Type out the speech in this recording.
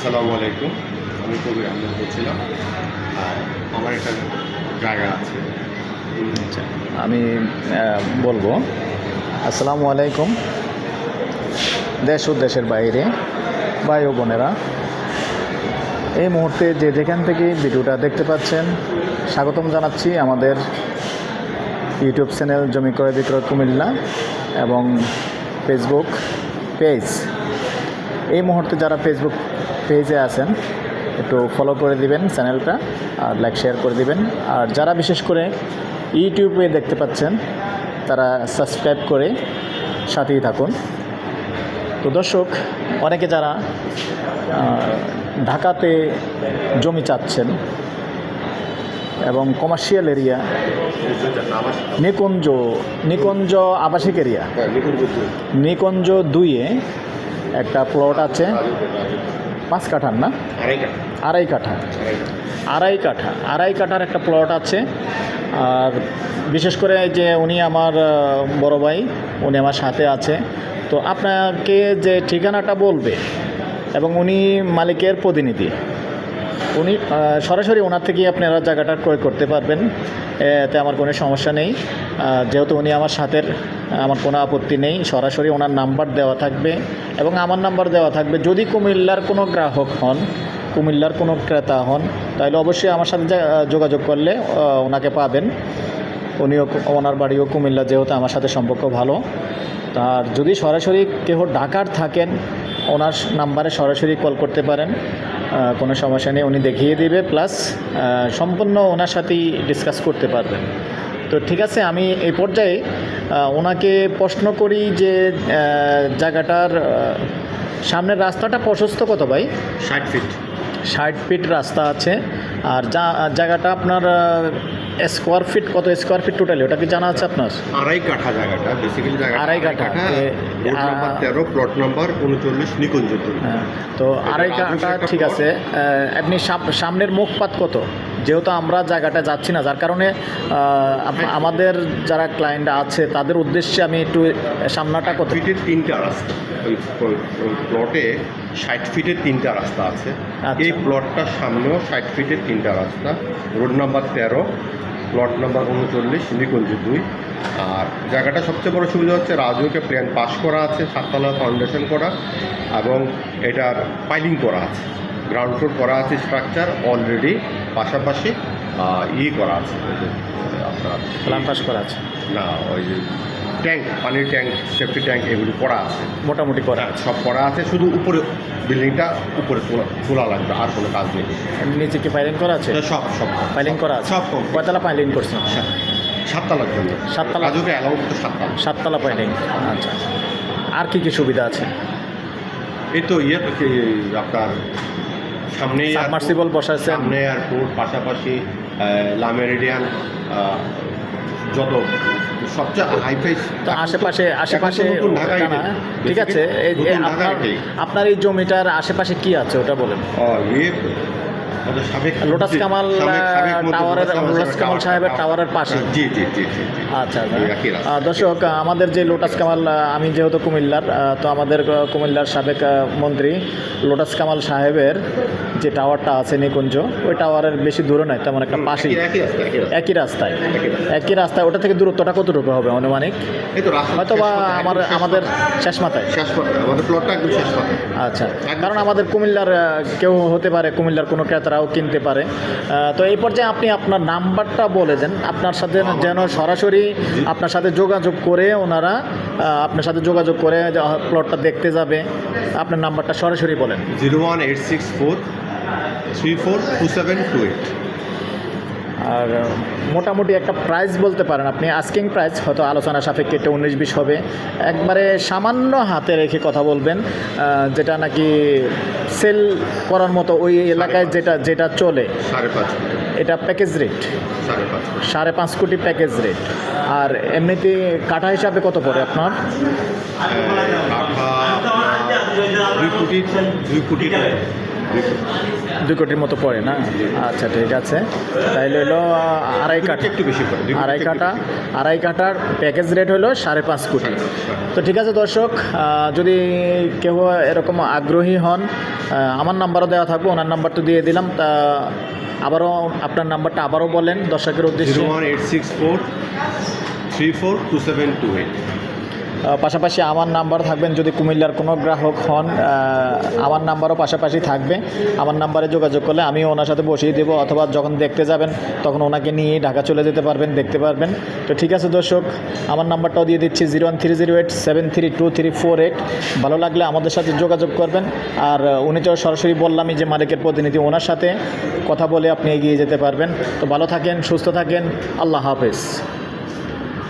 আসসালামু আলাইকুম। আমি কবির আহমেদ বলছিলাম। আমার একটা জায়গা আছে। আচ্ছা আমি বলব, আসসালামু আলাইকুম। দেশ ও দেশের বাইরে, ভাই ও বোনেরা, এই মুহূর্তে যে যেখান থেকে ভিডিওটা দেখতে পাচ্ছেন, স্বাগতম জানাচ্ছি আমাদের ইউটিউব চ্যানেল জমি ক্রয় বিক্রয় কুমিল্লা এবং ফেসবুক পেজ এই মুহূর্তে যারা ফেসবুক পেজে আছেন একটু ফলো করে দিবেন চ্যানেলটা আর লাইক শেয়ার করে দিবেন। আর যারা বিশেষ করে ইউটিউবে দেখতে পাচ্ছেন তারা সাবস্ক্রাইব করে সাথেই থাকুন। তো দর্শক অনেকে যারা ঢাকাতে জমি চাচ্ছেন এবং কমার্শিয়াল এরিয়া নিকুঞ্জ নিকুঞ্জ আবাসিক এরিয়া নিকুঞ্জ দুইয়ে একটা প্লট আছে। পাঁচ কাঠার না? আড়াই কাঠা। আড়াই কাঠা। আড়াই কাঠার একটা প্লট আছে। আর বিশেষ করে যে উনি আমার বড় ভাই উনি আমার সাথে আছে। তো আপনাকে যে ঠিকানাটা বলবে এবং উনি মালিকের প্রতিনিধি উনি সরাসরি ওনার থেকেই আপনারা জায়গাটা ক্রয় করতে পারবেন। এতে আমার কোনো সমস্যা নেই। যেহেতু উনি আমার সাথের, আমার কোনো আপত্তি নেই, সরাসরি ওনার নাম্বার দেওয়া থাকবে এবং আমার নাম্বার দেওয়া থাকবে। যদি কুমিল্লার কোনো গ্রাহক হন, কুমিল্লার কোনো ক্রেতা হন, তাহলে অবশ্যই আমার সাথে যোগাযোগ করলে ওনাকে পাবেন। উনিও ওনার বাড়িও কুমিল্লা, যেহেতু আমার সাথে সম্পর্ক ভালো। তার যদি সরাসরি কেহ ঢাকার থাকেন, ওনার নাম্বারে সরাসরি কল করতে পারেন। কোনো সমস্যা নেই উনি দেখিয়ে দিবে প্লাস সম্পূর্ণ ওনার সাথেই ডিসকাস করতে পারবেন তো ঠিক আছে আমি এই পর্যায়ে ওনাকে প্রশ্ন করি যে জায়গাটার সামনের রাস্তাটা প্রশস্ত কত ভাই? ষাট ফিট ষাট ফিট রাস্তা আছে আর যা জায়গাটা আপনার স্কোয়ার ফিট কত স্কোয়ার ফিট টোটালি ওটা কি জানা আছে আপনার? আড়াই কাঠা জায়গাটা বেসিক্যালি জায়গা আড়াই কাঠা। তেরো প্লট নাম্বার উনচল্লিশ নিকুঞ্জ হ্যাঁ, তো আড়াই কাঠা ঠিক আছে। আপনি সাম- সামনের মুখপাত কত? যেহেতু আমরা জায়গাটা যাচ্ছি না যার কারণে আমাদের যারা ক্লায়েন্ট আছে তাদের উদ্দেশ্যে আমি একটু সামনাটা কত ফিটের তিনটা রাস্তা। ওই প্লটে ষাট ফিটের তিনটা রাস্তা আছে। আচ্ছা। এই প্লটটার সামনেও ষাট ফিটের তিনটা রাস্তা। রোড নাম্বার তেরো প্লট নাম্বার উনচল্লিশ নিকুঞ্জ দুই। আর জায়গাটা সবচেয়ে বড় সুবিধা হচ্ছে রাজুকে প্ল্যান পাস করা আছে সাততলা ফাউন্ডেশন করা এবং এটার পাইলিং করা আছে। গ্রাউন্ড ফ্লোর করা আছে স্ট্রাকচার অলরেডি পাশাপাশি ই করা আছে। আপনার প্ল্যান পাস করা আছে। না ওই যে ট্যাঙ্ক পানির ট্যাঙ্ক সেফটি ট্যাঙ্ক এগুলো করা আছে। মোটামুটি করা হ্যাঁ, সব করা আছে শুধু উপরে বিল্ডিংটা উপরে তোলা তোলা লাগবে আর কোনো কাজ নেই। নিচে কি পাইলিং করা আছে? সব সব। পাইলিং করা আছে? সব কয়তলা পাইলিং করছে সাত- সাততলার জন্য সাততলা? রাজুকে অ্যালাউ করতে সাততলা। সাততলা পাইলিং আচ্ছা। আর কি কি সুবিধা আছে? এই তো ইয়ে আপনার সামনে সাবমার্সিবল বসাইছেন। সামনে এয়ারপোর্ট পাশাপাশি লামেরিডিয়ান যত সবচেয়ে হাইফাই তো আশেপাশে আশেপাশে ঠিক আছে। আপনার আপনার এই জমিটার আশেপাশে কি আছে ওটা বলেন। লোটাস কামাল টাওয়ারের লোটাস কামাল সাহেবের টাওয়ারের পাশে। জি জি জি জি জি। আচ্ছা। আচ্ছা। দর্শক আমাদের যে লোটাস কামাল আমি যেহেতু কুমিল্লার তো আমাদের কুমিল্লার সাবেক মন্ত্রী লোটাস কামাল সাহেবের যে টাওয়ারটা আছে নিকুঞ্জ ওই টাওয়ারের বেশি দূরে নয় তেমন একটা পাশেই। একই- একই রাস্তা, একই রাস্তা। একই রাস্তায়। একই রাস্তায় ওটা থেকে দূরত্বটা কতটুকু হবে অনুমানিক হয়তো বা আমার আমাদের শেষ মাথায়। শেষ আমাদের প্লটটা একদম শেষ মাথায়। আচ্ছা কারণ আমাদের কুমিল্লার কেউ হতে পারে কুমিল্লার কোনো ক্রেতারাও কিনতে পারে। তো এই পর্যায়ে আপনি আপনার নাম্বারটা বলে দেন। আপনার সাথে যেন সরাসরি আপনার সাথে যোগাযোগ করে ওনারা আপনার সাথে যোগাযোগ করে প্লটটা দেখতে যাবে। আপনার নাম্বারটা সরাসরি বলেন। Zero one eight six four three four two seven two eight. আর মোটামুটি একটা প্রাইস বলতে পারেন। আপনি আস্কিং প্রাইস হয়তো আলোচনা সাপেক্ষে একটা উনিশ বিশ হবে। একবারে সামান্য হাতে রেখে কথা বলবেন যেটা নাকি সেল করার মতো ওই এলাকায় যেটা যেটা চলে। এটা প্যাকেজ রেট সাড়ে পাঁচ কোটি। প্যাকেজ রেট আর এমনিতে কাটা হিসাবে কত পড়ে আপনার? দুই কোটি দুই কোটি দুই কোটির মতো পড়ে না? আচ্ছা ঠিক আছে। তাইলে হলো আড়াই কাঠা। একটু বেশি পড়ে আড়াই কাঠা। আড়াই কাঠার প্যাকেজ রেট হলো সাড়ে পাঁচ কোটি। তো ঠিক আছে দর্শক যদি কেউ এরকম আগ্রহী হন আমার নাম্বারও দেওয়া থাকবে ওনার নাম্বার তো দিয়ে দিলাম। তা আবারও আপনার নাম্বারটা আবারও বলেন দর্শকের উদ্দেশ্যে। One eight six four three four two seven two eight. পাশাপাশি আমার নাম্বার থাকবেন যদি কুমিল্লার কোনো গ্রাহক হন আমার নাম্বারও পাশাপাশি থাকবে। আমার নাম্বারে যোগাযোগ করলে আমি ওনার সাথে বসিয়ে দেবো অথবা যখন দেখতে যাবেন, তখন ওনাকে নিয়ে ঢাকা চলে যেতে পারবেন, দেখতে পারবেন। তো ঠিক আছে দর্শক, আমার নাম্বারটাও দিয়ে দিচ্ছি zero one three zero eight, seven three two three four eight. ভালো লাগলে আমাদের সাথে যোগাযোগ করবেন। আর উনি তো সরাসরি বললামই যে মালিকের প্রতিনিধি ওনার সাথে কথা বলে আপনি এগিয়ে যেতে পারবেন। তো ভালো থাকেন, সুস্থ থাকেন। আল্লাহ হাফেজ।